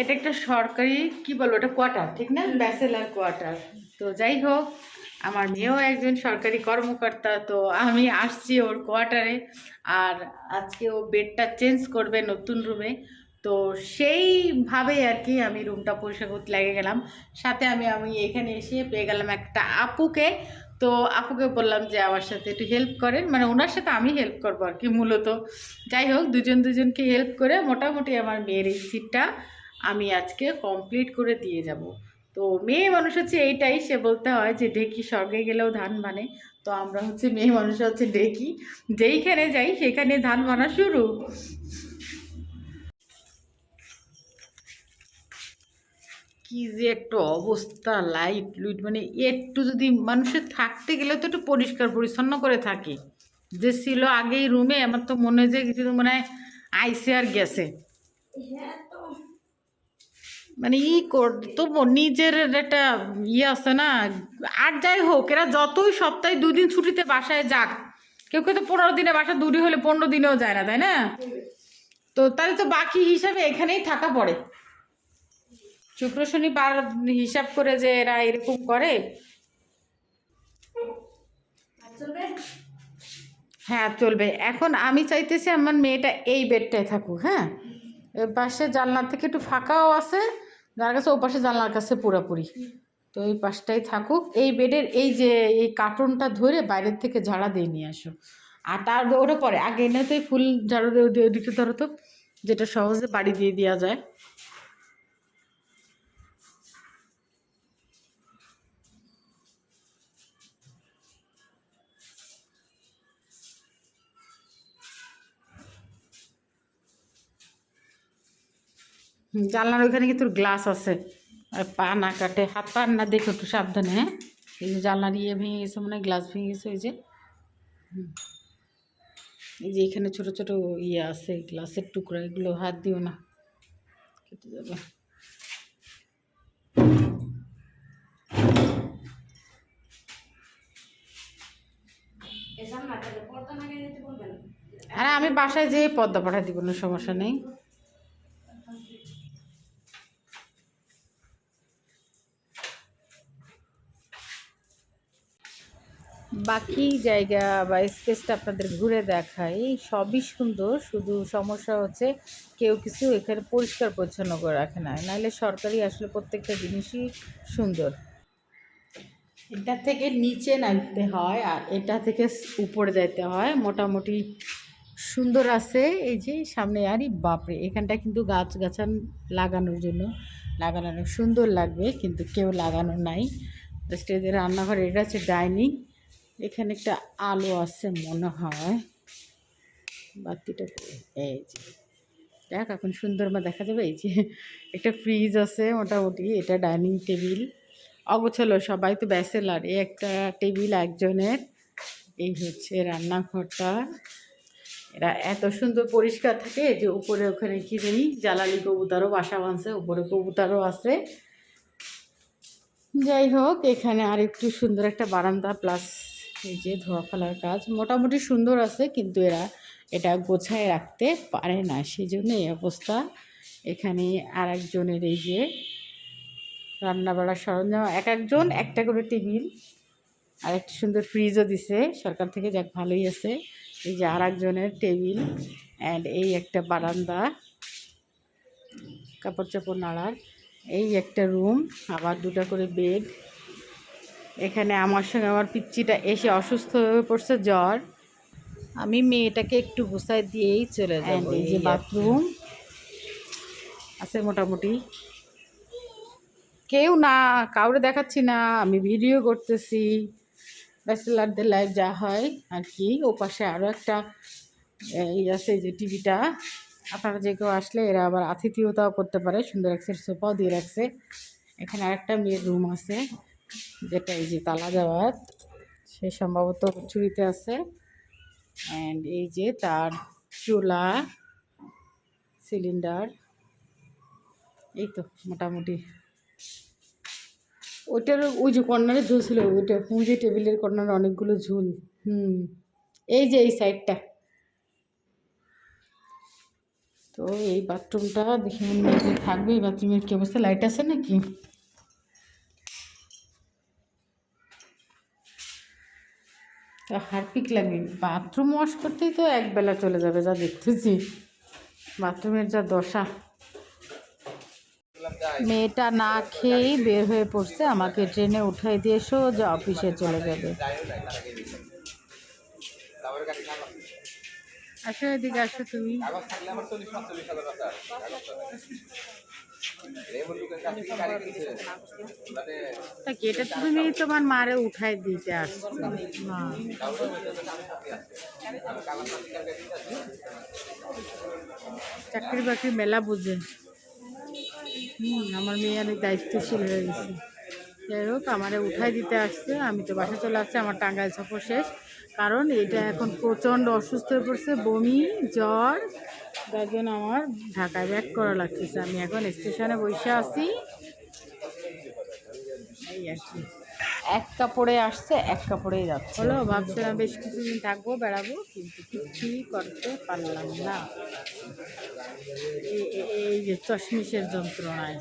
এটা একটা সরকারি কি বলব এটা কোয়ার্টার ঠিক না? ব্যাচেলার কোয়ার্টার তো যাই হোক আমার মেয়েও একজন সরকারি কর্মকর্তা তো আমি আসছি ওর কোয়ার্টারে আর আজকে ও বেডটা চেঞ্জ করবে নতুন রুমে তো সেইভাবে আর কি আমি রুমটা পরিষ্কার করতে লেগে গেলাম। সাথে আমি আমি এখানে এসে পেয়ে গেলাম একটা আপুকে। তো আপুকে বললাম যে আমার সাথে একটু হেল্প করেন। মানে ওনার সাথে আমি হেল্প করব আর কি মূলত। যাই হোক দুজন দুজনকে হেল্প করে মোটামুটি আমার মেয়ের এই সিটটা আমি আজকে কমপ্লিট করে দিয়ে যাব। তো মেয়ে মানুষ হচ্ছে এইটাই, সে বলতে হয় যে ডেকি স্বর্গে গেলেও ধান মানে তো আমরা হচ্ছে মেয়ে মানুষ হচ্ছে ডেকি যেইখানে যাই সেখানে ধান বানা শুরু। কি যে একটু অবস্থা লাইট লুইট মানে একটু যদি মানুষের থাকতে গেলে তো একটু পরিষ্কার, পরিচ্ছন্ন করে থাকে। যে ছিল আগেই রুমে আমার তো মনে হয় যে কিছু মনে হয় আইসে আর গেছে। মানে ই কর তো নিজের একটা ইয়ে আছে না, আর যাই হোক, এরা যতই সপ্তাহে দুদিন ছুটিতে বাসায় যাক, কেউ কেউ তো পনেরো দিনে বাসা দূরে হলে পনেরো দিনেও যায় না, তাই না? তো তাহলে তো বাকি হিসাবে এখানেই থাকা পড়ে। শুক্র শনিবার হিসাব করে যে এরা এরকম করে। হ্যাঁ চলবে। এখন আমি চাইতেছি আমার মেয়েটা এই বেডটায় থাকুক হ্যাঁ? পাশে জানলার থেকে একটু ফাঁকাও আছে। যার কাছে ও পাশে জানলার কাছে পুরাপুরি। তো এই পাশটাই থাকুক। এই বেডের এই যে, এই কার্টুনটা ধরে বাইরের থেকে ঝাড়া দিয়ে নিয়ে আসো। আর তার ওটা পরে, আগে এনে তো ফুল ঝাড়ু দিয়ে ওদিকে ধরো তো, যেটা সহজে বাড়ি দিয়ে দেওয়া যায়। জানলার ওইখানে কিন্তু গ্লাস আছে? আর পা না কাটে হাত পা না দেখো একটু সাবধানে হ্যাঁ? এই যে জানলার ইয়ে ভেঙে গেছে মানে গ্লাস ভেঙে গেছে ওই যে। এই যে এখানে ছোটো ছোটো ইয়ে আছে গ্লাসের টুকরা এগুলো হাত দিও না। কেটে যাবে। আরে আমি বাসায় যেয়ে পদ্মা পাঠাই দিব কোনো সমস্যা নেই। বাকি জায়গা বা স্পেসটা আপনাদের ঘুরে দেখাই, সবই সুন্দর। শুধু সমস্যা হচ্ছে কেউ কিছু এখানে পরিষ্কার পরিচ্ছন্ন করে রাখে না। নাহলে সরকারি আসলে প্রত্যেকটা জিনিসই সুন্দর। এটা থেকে নিচে নামতে হয় আর এটা থেকে উপরে যাইতে হয়। মোটামুটি সুন্দর আছে। এই যে সামনে আরই বাপরে, এখানটা কিন্তু গাছ গাছান লাগানোর জন্য, লাগানো সুন্দর লাগবে, কিন্তু কেউ লাগানো নাই। স্টেজের রান্নাঘর, এটা হচ্ছে ডাইনিং। এখানে একটা আলো আছে মনে হয়। বাতিটা এই যে, দেখ এখন সুন্দর মা দেখা যাবে, এই যে একটা ফ্রিজ আছে মোটামুটি, এটা ডাইনিং টেবিল অগোছালো, সবাই তো ব্যাচেলার এই একটা টেবিল একজনের। এই হচ্ছে রান্নাঘরটা। এরা এত সুন্দর পরিষ্কার থাকে যে উপরে ওখানে কি জানি জ্বালালি কবুতারও বাসা বাঁধছে, উপরে কবুতারও আছে। যাই হোক, এখানে আর একটু সুন্দর একটা বারান্দা প্লাস এই যে ধোয়া ফেলার কাজ মোটামুটি সুন্দর আছে, কিন্তু এরা এটা গোছায় রাখতে পারে না। সেই জন্য এই অবস্থা। এখানে আর একজনের এই যে রান্না বাড়ার সরঞ্জাম, এক একজন একটা করে টেবিল আর একটা সুন্দর ফ্রিজও দিছে। সরকার থেকে যাক, ভালোই আছে। এই যে আর একজনের টেবিল অ্যান্ড এই একটা বারান্দা কাপড় চাপড় নাড়ার। এই একটা রুম, আবার দুটো করে বেড এখানে আমার সঙ্গে আমার পিচ্চিটা এসে অসুস্থ হয়ে পড়ছে জ্বর। আমি মেয়েটাকে একটু গুছাই দিয়েই চলে যাব এই যে বাথরুম আছে মোটামুটি। কেউ না কাউরে দেখাচ্ছি না আমি ভিডিও করতেছি। ব্যাচেলারদের লাইফ যা হয় আর কি। ও পাশে আরও একটা এই আছে যে টিভিটা। আপনারা যে কেউ আসলে এরা আবার আতিথিয়তাও করতে পারে সুন্দর একটা সোফাও দিয়ে রাখছে। এখানে আরেকটা মেয়ের রুম আছে। যেটা এই যে তালা যাওয়ার সে সম্ভবত চুরিতে আছে। অ্যান্ড এই যে তার চুলা সিলিন্ডার এই তো মোটামুটি। ওইটার ওই যে কর্নারে ঝুল ছিল, ওইটা ওই যে টেবিলের কর্নারে অনেকগুলো ঝুল, হুম। এই যে এই সাইডটা। তো এই বাথরুমটা দেখি মনে থাকবে এই বাথরুমের কি অবস্থা? লাইট আছে নাকি? তো হারপিক লাগে বাথরুম ওয়াশ করতেই তো এক বেলা চলে যাবে, যা দেখতেছি। বাথরুমের যা দশা। মেয়েটা না খেয়েই বের হয়ে পড়ছে, আমাকে ট্রেনে উঠাই দিয়ে সোজা অফিসে চলে যাবে। আসো এদিকে, আসো তুমি। তা তো তুমি তোমার মারে উঠাই দিতে আসছো চাকরি বাকরি মেলা বুঝে হুম আমার মেয়ে অনেক দায়িত্বশীল হয়ে গেছে যাই হোক আমারে উঠাই দিতে আসছে আমি তো বাসা চলে আসছে আমার টাঙ্গাইল সফর শেষ কারণ এটা এখন প্রচণ্ড অসুস্থ হয়ে পড়ছে বমি জ্বর। যার জন্য আমার ঢাকায় ব্যাক করা লাগতেছে। আমি এখন স্টেশনে বসে আছি। এই আর কি। এক কাপড়ে আসছে এক কাপড়েই যাচ্ছে। হলো ভাবছিলাম বেশ কিছুদিন থাকব বেড়াবো কিন্তু কিছুই করতে পারলাম না। এই যে চশমিশের যন্ত্রণায়।